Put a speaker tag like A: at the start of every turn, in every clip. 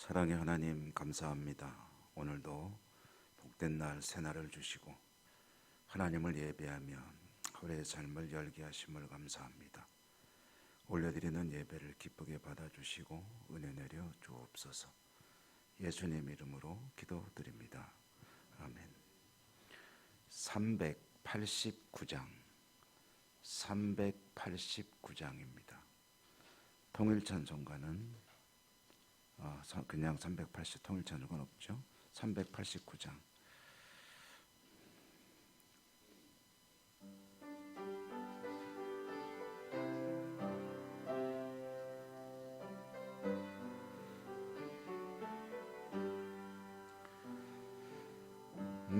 A: 사랑의 하나님 감사합니다. 오늘도 복된 날 새날을 주시고 하나님을 예배하며 올해의 삶을 열게 하심을 감사합니다. 올려드리는 예배를 기쁘게 받아주시고 은혜 내려 주옵소서. 예수님 이름으로 기도드립니다. 아멘. 389장 389장입니다. 통일 찬송가는 아, 그냥 380 통일찬송가는 없죠. 389장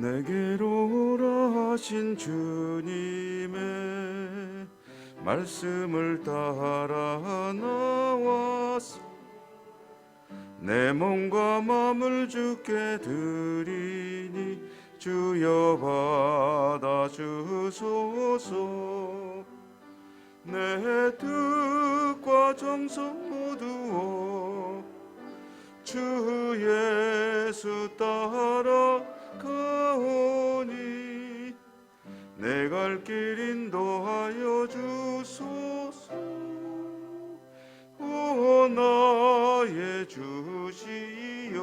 A: 내게로 오라 하신 주님의 말씀을 따라 나와서 내 몸과 마음을 주께 드리니 주여 받아 주소서. 내 뜻과 정성 모두 주 예수 따라 가오니 내 갈 길 인도하여 주소서 오 나의 주시여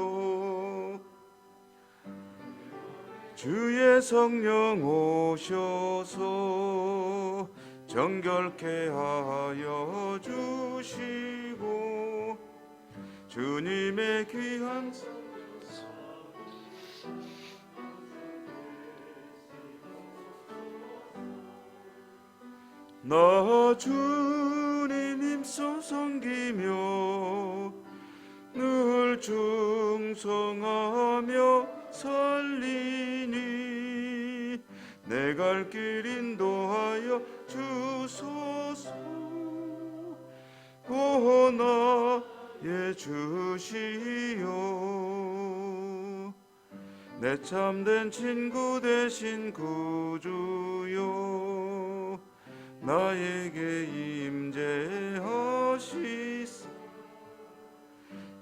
A: 주의 성령 오셔서 정결케 하여 주시고 주님의 귀한 나 주 주시여 내 참된 친구 되신 구주여 나에게 임재하시사.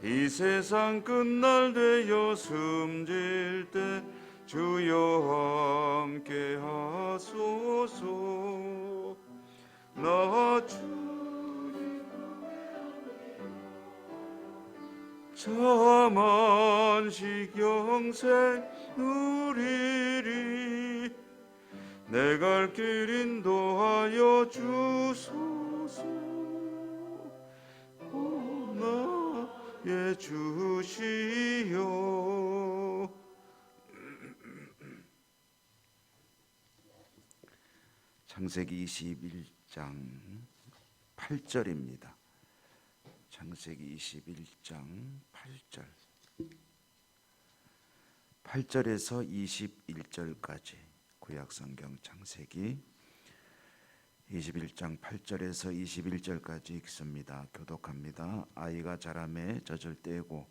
A: 이 세상 끝날 되어 숨질 때 주여 함께 하소서. 나 주 자만식 영생 누리리. 내 갈 길 인도하여 주소서. 오 나의 주시여 창세기 21장 8절입니다. 창세기 21장 8절 8절에서 21절까지 구약성경 창세기 21장 8절에서 21절까지 읽습니다. 교독합니다. 아이가 자라매 젖을 떼고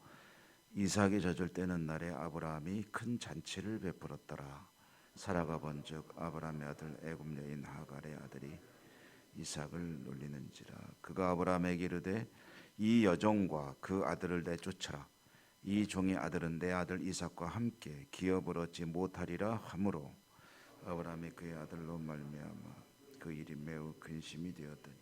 A: 이삭이 젖을 떼는 날에 아브라함이 큰 잔치를 베풀었더라. 사라가 본즉 아브라함의 아들 애굽 여인 하갈의 아들이 이삭을 놀리는지라 그가 아브라함에게 이르되 이 여종과 그 아들을 내쫓으라. 이 종의 아들은 내 아들 이삭과 함께 기업을 얻지 못하리라 하므로 아브라함이 그의 아들로 말미암아 그 일이 매우 근심이 되었더니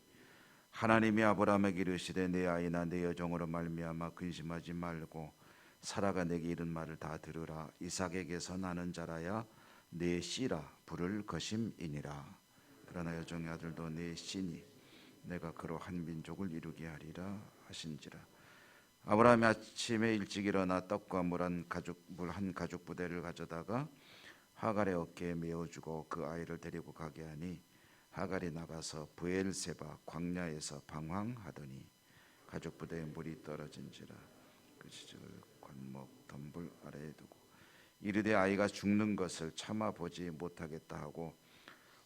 A: 하나님이 아브라함에게 이르시되 내 아이나 내 여종으로 말미암아 근심하지 말고 사라가 내게 이른 말을 다 들으라. 이삭에게서 나는 자라야 내 씨라 부를 것임이니라. 그러나 여종의 아들도 내 씨니 내가 그로 한 민족을 이루게 하리라 하신지라. 아브라함이 아침에 일찍 일어나 떡과 물 한 가죽 물 한 가죽 부대를 가져다가 하갈의 어깨에 메어주고 그 아이를 데리고 가게 하니 하갈이 나가서 부엘세바 광야에서 방황하더니 가죽 부대에 물이 떨어진지라. 그 시절 관목 덤불 아래에 두고 이르되 아이가 죽는 것을 참아 보지 못하겠다 하고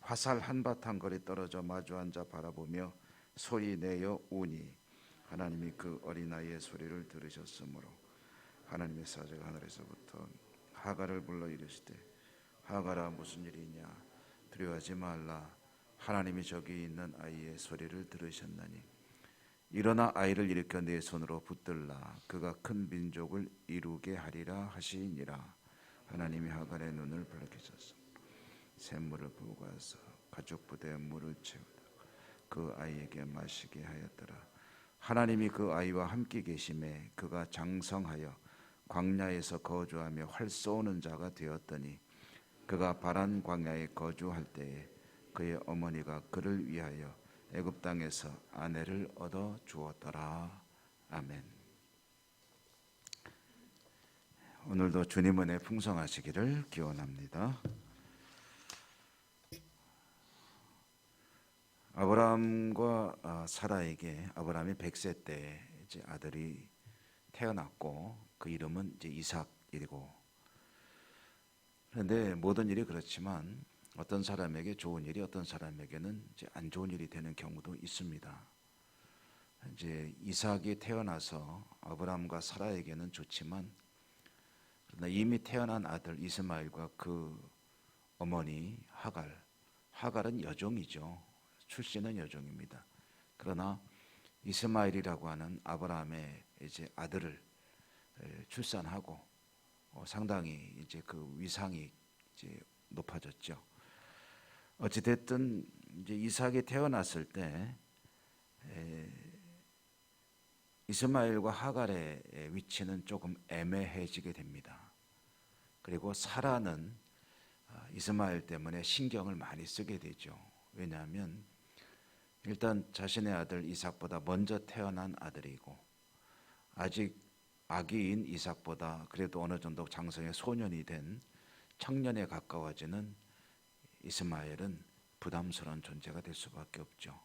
A: 화살 한바탕 거리 떨어져 마주 앉아 바라보며 소리 내어 우니 하나님이 그 어린아이의 소리를 들으셨으므로 하나님의 사자가 하늘에서부터 하갈을 불러 이르시되 하갈아 무슨 일이냐? 두려워하지 말라. 하나님이 저기 있는 아이의 소리를 들으셨나니. 일어나 아이를 일으켜 내 손으로 붙들라. 그가 큰 민족을 이루게 하리라 하시니라. 하나님이 하갈의 눈을 밝히소서 샘물을 부어서 가죽 부대에 물을 채우다. 그 아이에게 마시게 하였더라 하나님이 그 아이와 함께 계심에 그가 장성하여 광야에서 거주하며 활 쏘는 자가 되었더니 그가 바란 광야에 거주할 때에 그의 어머니가 그를 위하여 애굽 땅에서 아내를 얻어 주었더라. 아멘. 오늘도 주님 은혜 풍성하시기를 기원합니다. 아브라함과 아, 사라에게 아브라함이 100세 때 이제 아들이 태어났고 그 이름은 이제 이삭이고 그런데 모든 일이 그렇지만 어떤 사람에게 좋은 일이 어떤 사람에게는 이제 안 좋은 일이 되는 경우도 있습니다. 이제 이삭이 태어나서 아브라함과 사라에게는 좋지만 그러나 이미 태어난 아들 이스마엘과 그 어머니 하갈 하갈은 여종이죠. 출신은 여종입니다. 그러나 이스마엘이라고 하는 아브라함의 이제 아들을 에, 출산하고 어, 상당히 이제 그 위상이 이제 높아졌죠. 어찌 됐든 이제 이삭이 태어났을 때 에, 이스마엘과 하갈의 위치는 조금 애매해지게 됩니다. 그리고 사라는 아, 이스마엘 때문에 신경을 많이 쓰게 되죠. 왜냐하면 일단 자신의 아들 이삭보다 먼저 태어난 아들이고 아직 아기인 이삭보다 그래도 어느 정도 장성의 소년이 된 청년에 가까워지는 이스마엘은 부담스러운 존재가 될 수밖에 없죠.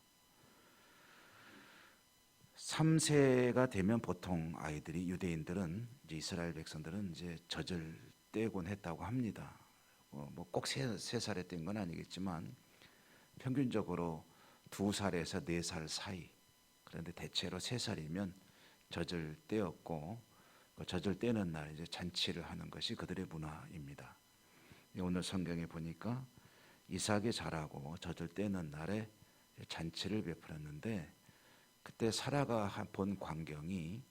A: 3세가 되면 보통 아이들이 유대인들은 이제 이스라엘 백성들은 이제 젖을 떼곤 했다고 합니다. 뭐 꼭 세, 세 살에 뗀 건 아니겠지만 평균적으로 두 살에서 네 살 사이 그런데 대체로 세 살이면 젖을 떼었고 그 젖을 떼는 날 이제 잔치를 하는 것이 그들의 문화입니다. 오늘 성경에 보니까 이삭이 자라고 젖을 떼는 날에 잔치를 베풀었는데 그때 사라가 본 광경이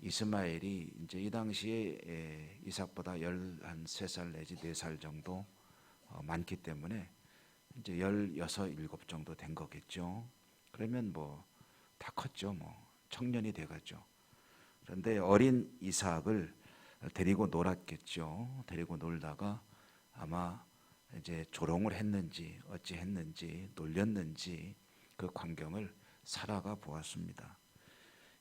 A: 이스마엘이 이제 이 당시에 이삭보다 열한 세살 내지 네살 정도 어, 많기 때문에 이제 열여섯 일곱 정도 된 거겠죠. 그러면 뭐 다 컸죠. 뭐 청년이 돼 가죠. 그런데 어린 이삭을 데리고 놀았겠죠. 데리고 놀다가 아마 이제 조롱을 했는지 어찌 했는지 놀렸는지 그 광경을 사라가 보았습니다.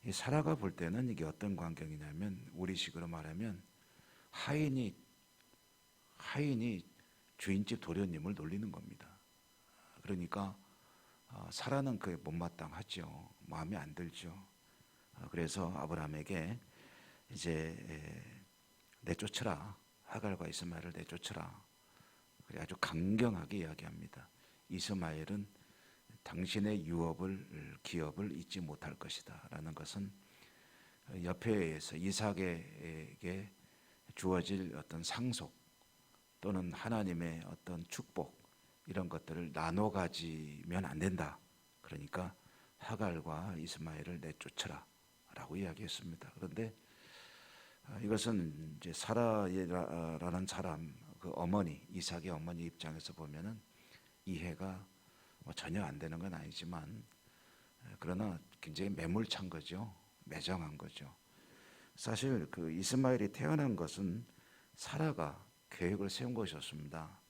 A: 이 사라가 볼 때는 이게 어떤 광경이냐면 우리식으로 말하면 하인이 하인이 주인집 도련님을 놀리는 겁니다. 그러니까 어, 사라는 그에 못마땅하죠. 마음에 안 들죠. 어, 그래서 아브라함에게 이제 내쫓으라 하갈과 이스마엘을 내쫓으라. 아주 강경하게 이야기합니다. 이스마엘은 당신의 유업을 기업을 잊지 못할 것이다라는 것은 옆에서 이삭에게 주어질 어떤 상속 또는 하나님의 어떤 축복 이런 것들을 나눠 가지면 안 된다. 그러니까 하갈과 이스마엘을 내쫓으라라고 이야기했습니다. 그런데 아, 이것은 이제 사라라는 사람 그 어머니 이삭의 어머니 입장에서 보면은 이해가 뭐 전혀 안 되는 건 아니지만 그러나 굉장히 매몰찬 거죠. 매정한 거죠. 사실 그 이스마엘이 태어난 것은 사라가 계획을 세운 것이었습니다.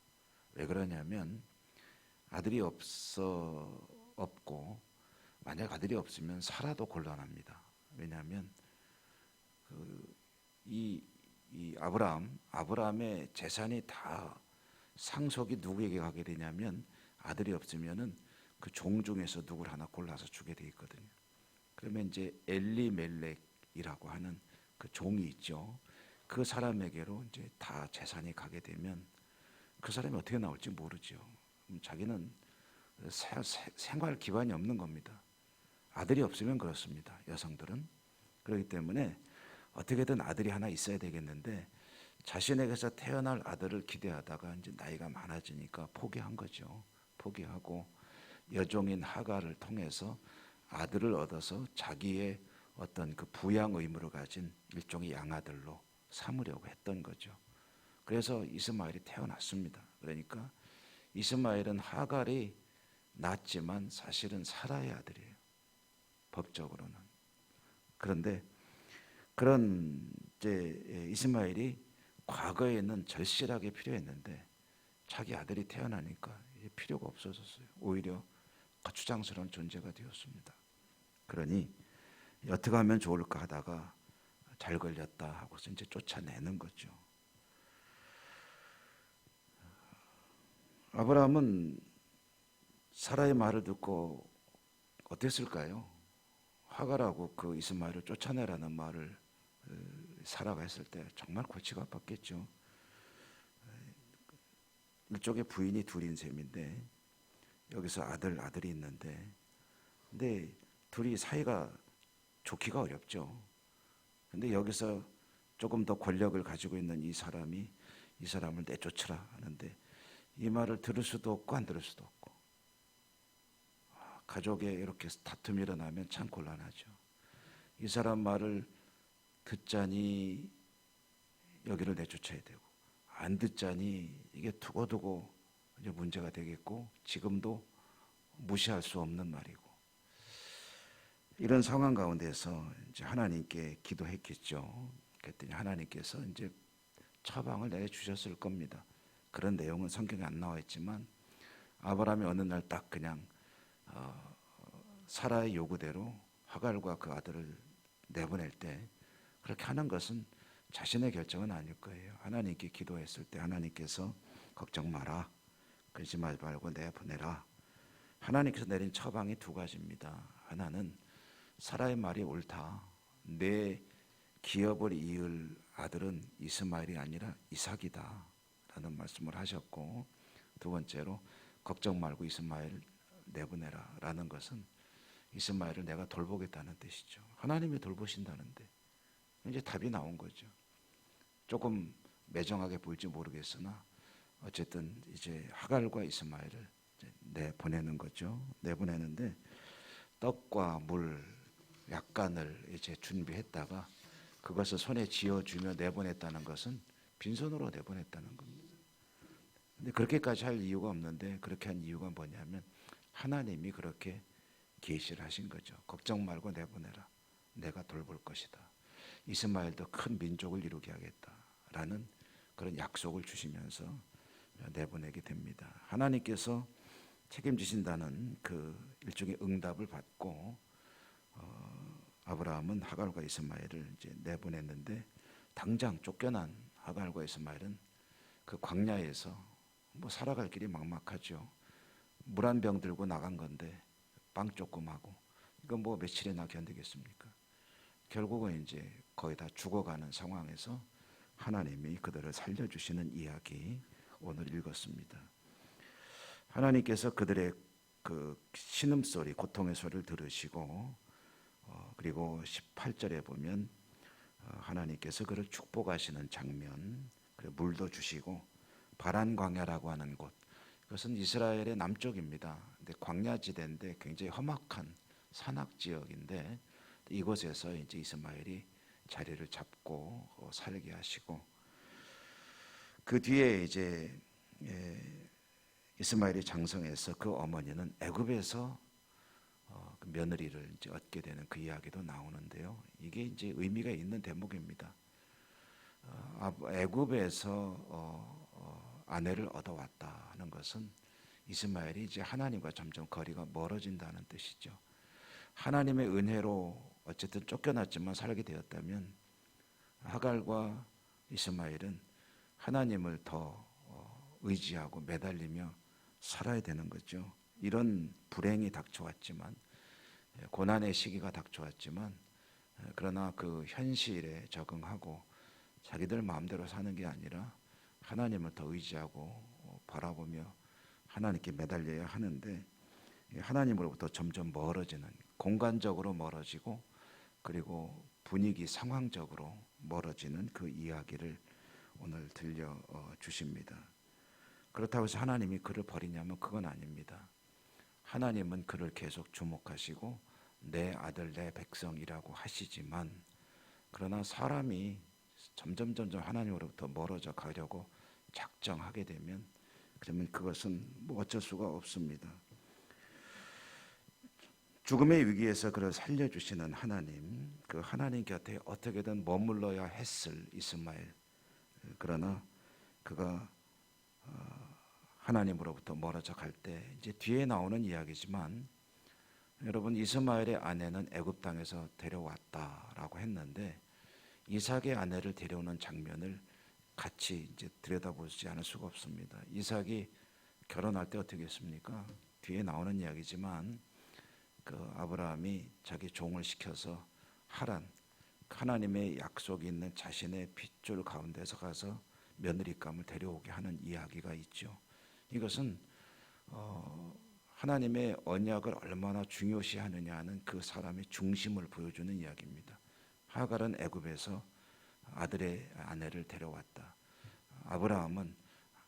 A: 왜 그러냐면 아들이 없어 없고 만약 아들이 없으면 살아도 곤란합니다. 왜냐하면 그 이 이 아브라함 아브라함의 재산이 다 상속이 누구에게 가게 되냐면 아들이 없으면은 그 종 중에서 누굴 하나 골라서 주게 돼 있거든요. 그러면 이제 엘리멜렉이라고 하는 그 종이 있죠. 그 사람에게로 이제 다 재산이 가게 되면 그 사람이 어떻게 나올지 모르죠. 자기는 생활 기반이 없는 겁니다. 아들이 없으면 그렇습니다. 여성들은 그렇기 때문에 어떻게든 아들이 하나 있어야 되겠는데 자신에게서 태어날 아들을 기대하다가 이제 나이가 많아지니까 포기한 거죠. 포기하고 여종인 하가를 통해서 아들을 얻어서 자기의 어떤 그 부양 의무를 가진 일종의 양아들로 삼으려고 했던 거죠. 그래서 이스마엘이 태어났습니다. 그러니까 이스마엘은 하갈이 낳았지만 사실은 사라의 아들이에요. 법적으로는. 그런데 그런 이제 이스마엘이 과거에는 절실하게 필요했는데 자기 아들이 태어나니까 필요가 없어졌어요. 오히려 거추장스러운 존재가 되었습니다. 그러니 어떻게 하면 좋을까 하다가 잘 걸렸다 하고서 이제 쫓아내는 거죠. 아브라함은 사라의 말을 듣고 어땠을까요? 화가라고 그 이스마엘을 쫓아내라는 말을 어, 사라가 했을 때 정말 골치가 아팠겠죠. 일종의 부인이 둘인 셈인데 여기서 아들 아들이 있는데 근데 둘이 사이가 좋기가 어렵죠. 근데 여기서 조금 더 권력을 가지고 있는 이 사람이 이 사람을 내쫓으라 하는데 이 말을 들을 수도 없고 안 들을 수도 없고 아, 가족에 이렇게 다툼이 일어나면 참 곤란하죠. 이 사람 말을 듣자니 여기를 내쫓아야 되고 안 듣자니 이게 두고두고 이제 문제가 되겠고 지금도 무시할 수 없는 말이고 이런 상황 가운데서 이제 하나님께 기도했겠죠. 그랬더니 하나님께서 이제 처방을 내 주셨을 겁니다. 그런 내용은 성경에 안 나와 있지만 아브라함이 어느 날 딱 그냥 어, 사라의 요구대로 하갈과 그 아들을 내보낼 때 그렇게 하는 것은 자신의 결정은 아닐 거예요. 하나님께 기도했을 때 하나님께서 걱정 마라. 그러지 말고 내보내라. 하나님께서 내린 처방이 두 가지입니다. 하나는 사라의 말이 옳다. 내 기업을 이을 아들은 이스마엘이 아니라 이삭이다. 라는 말씀을 하셨고 두 번째로 걱정 말고 이스마엘 내보내라 라는 것은 이스마엘을 내가 돌보겠다는 뜻이죠. 하나님이 돌보신다는데 이제 답이 나온 거죠. 조금 매정하게 보일지 모르겠으나 어쨌든 이제 하갈과 이스마엘을 내 보내는 거죠. 내 보내는데 떡과 물 약간을 이제 준비했다가 그것을 손에 쥐어 주며 내보냈다는 것은 빈손으로 내보냈다는 겁니다. 근데 그렇게까지 할 이유가 없는데 그렇게 한 이유가 뭐냐면 하나님이 그렇게 계시를 하신 거죠. 걱정 말고 내보내라. 내가 돌볼 것이다. 이스마엘도 큰 민족을 이루게 하겠다라는 그런 약속을 주시면서 내보내게 됩니다. 하나님께서 책임지신다는 그 일종의 응답을 받고 어, 아브라함은 하갈과 이스마엘을 이제 내보냈는데 당장 쫓겨난 하갈과 이스마엘은 그 광야에서 뭐 살아갈 길이 막막하죠. 물 한 병 들고 나간 건데 빵 조금하고 이건 뭐 며칠이나 견디겠습니까? 결국은 이제 거의 다 죽어가는 상황에서 하나님이 그들을 살려주시는 이야기 오늘 읽었습니다. 하나님께서 그들의 그 신음소리, 고통의 소리를 들으시고 어, 그리고 18절에 보면 어, 하나님께서 그를 축복하시는 장면, 그리고 물도 주시고 바란 광야라고 하는 곳. 그것은 이스라엘의 남쪽입니다. 근데 광야지대인데 굉장히 험악한 산악 지역인데 이곳에서 이제 이스마엘이 자리를 잡고 어, 살게 하시고 그 뒤에 이제 예, 이스마엘이 장성해서 그 어머니는 애굽에서 어, 그 며느리를 이제 얻게 되는 그 이야기도 나오는데요. 이게 이제 의미가 있는 대목입니다. 어, 애굽에서 어, 어, 아내를 얻어왔다 하는 것은 이스마엘이 이제 하나님과 점점 거리가 멀어진다는 뜻이죠. 하나님의 은혜로 어쨌든 쫓겨났지만 살게 되었다면 하갈과 이스마엘은 하나님을 더 어, 의지하고 매달리며 살아야 되는 거죠. 이런 불행이 닥쳐왔지만 예, 고난의 시기가 닥쳐왔지만 예, 그러나 그 현실에 적응하고 자기들 마음대로 사는 게 아니라 하나님을 더 의지하고 어, 바라보며 하나님께 매달려야 하는데 하나님으로부터 점점 멀어지는 공간적으로 멀어지고 그리고 분위기 상황적으로 멀어지는 그 이야기를 오늘 들려 어, 주십니다. 그렇다고 해서 하나님이 그를 버리냐면 그건 아닙니다. 하나님은 그를 계속 주목하시고 내 아들 내 백성이라고 하시지만 그러나 사람이 점점 점점 하나님으로부터 멀어져 가려고 작정하게 되면 그러면 그것은 뭐 어쩔 수가 없습니다. 죽음의 위기에서 그를 살려주시는 하나님, 그 하나님 곁에 어떻게든 머물러야 했을 이스마엘. 그러나 그가 어, 하나님으로부터 멀어져 갈 때 이제 뒤에 나오는 이야기지만 여러분 이스마엘의 아내는 애굽 땅에서 데려왔다라고 했는데 이삭의 아내를 데려오는 장면을 같이 이제 들여다보지 않을 수가 없습니다. 이삭이 결혼할 때 어떻게 했습니까? 뒤에 나오는 이야기지만 그 아브라함이 자기 종을 시켜서 하란 하나님의 약속이 있는 자신의 핏줄 가운데서 가서 며느리감을 데려오게 하는 이야기가 있죠. 이것은 어, 하나님의 언약을 얼마나 중요시하느냐는 그 사람의 중심을 보여주는 이야기입니다. 하갈은 애굽에서 아들의 아내를 데려왔다. 아브라함은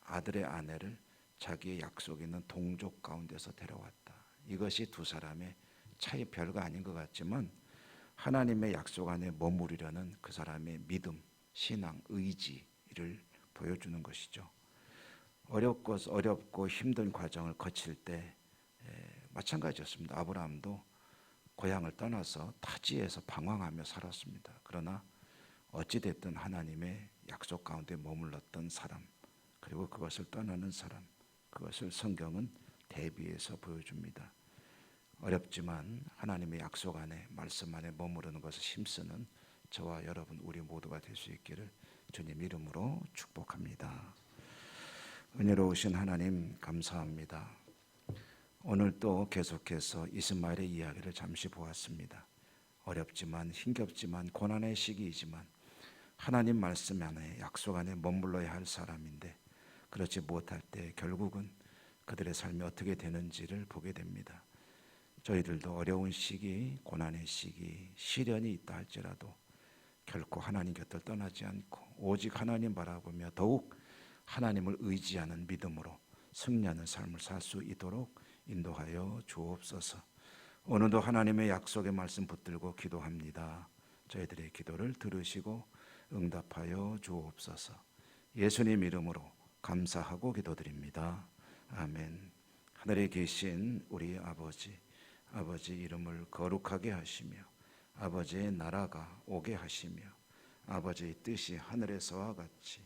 A: 아들의 아내를 자기의 약속 있는 동족 가운데서 데려왔다. 이것이 두 사람의 차이 별거 아닌 것 같지만 하나님의 약속 안에 머무르려는 그 사람의 믿음, 신앙, 의지를 보여주는 것이죠. 어렵고 어렵고 힘든 과정을 거칠 때 에, 마찬가지였습니다. 아브라함도 고향을 떠나서 타지에서 방황하며 살았습니다. 그러나 어찌 됐든 하나님의 약속 가운데 머물렀던 사람 그리고 그것을 떠나는 사람 그것을 성경은 대비해서 보여줍니다. 어렵지만 하나님의 약속 안에 말씀 안에 머무르는 것을 힘쓰는 저와 여러분 우리 모두가 될 수 있기를 주님 이름으로 축복합니다. 은혜로우신 하나님 감사합니다. 오늘 또 계속해서 이스마엘의 이야기를 잠시 보았습니다. 어렵지만 힘겹지만 고난의 시기이지만 하나님 말씀 안에 약속 안에 머물러야 할 사람인데 그렇지 못할 때 결국은 그들의 삶이 어떻게 되는지를 보게 됩니다. 저희들도 어려운 시기, 고난의 시기, 시련이 있다 할지라도 결코 하나님 곁을 떠나지 않고 오직 하나님 바라보며 더욱 하나님을 의지하는 믿음으로 승리하는 삶을 살 수 있도록 인도하여 주옵소서. 오늘도 하나님의 약속의 말씀 붙들고 기도합니다. 저희들의 기도를 들으시고 응답하여 주옵소서. 예수님 이름으로 감사하고 기도드립니다. 아멘. 하늘에 계신 우리 아버지, 아버지 이름을 거룩하게 하시며 아버지의 나라가 오게 하시며 아버지의 뜻이 하늘에서와 같이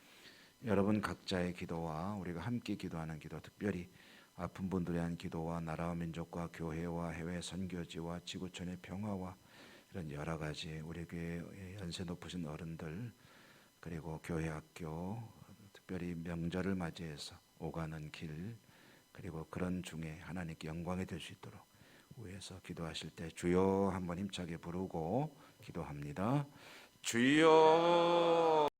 A: 여러분 각자의 기도와 우리가 함께 기도하는 기도 특별히 아픈 분들에 대한 기도와 나라와 민족과 교회와 해외 선교지와 지구촌의 평화와 이런 여러 가지 우리 교회 연세 높으신 어른들 그리고 교회 학교 특별히 명절을 맞이해서 오가는 길 그리고 그런 중에 하나님께 영광이 될 수 있도록 위에서 기도하실 때 주여 한번 힘차게 부르고 기도합니다. 주여